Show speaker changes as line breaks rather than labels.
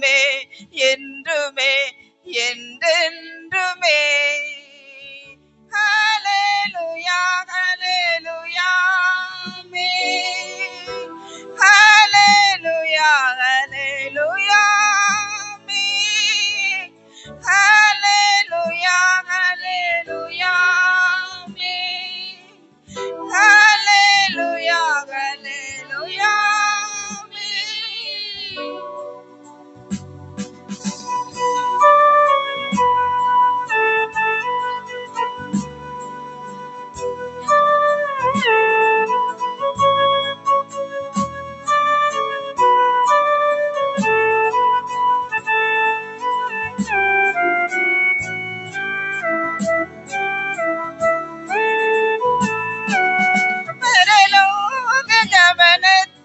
என்றுமே என்றுமே என்றென்றுமே. minutes.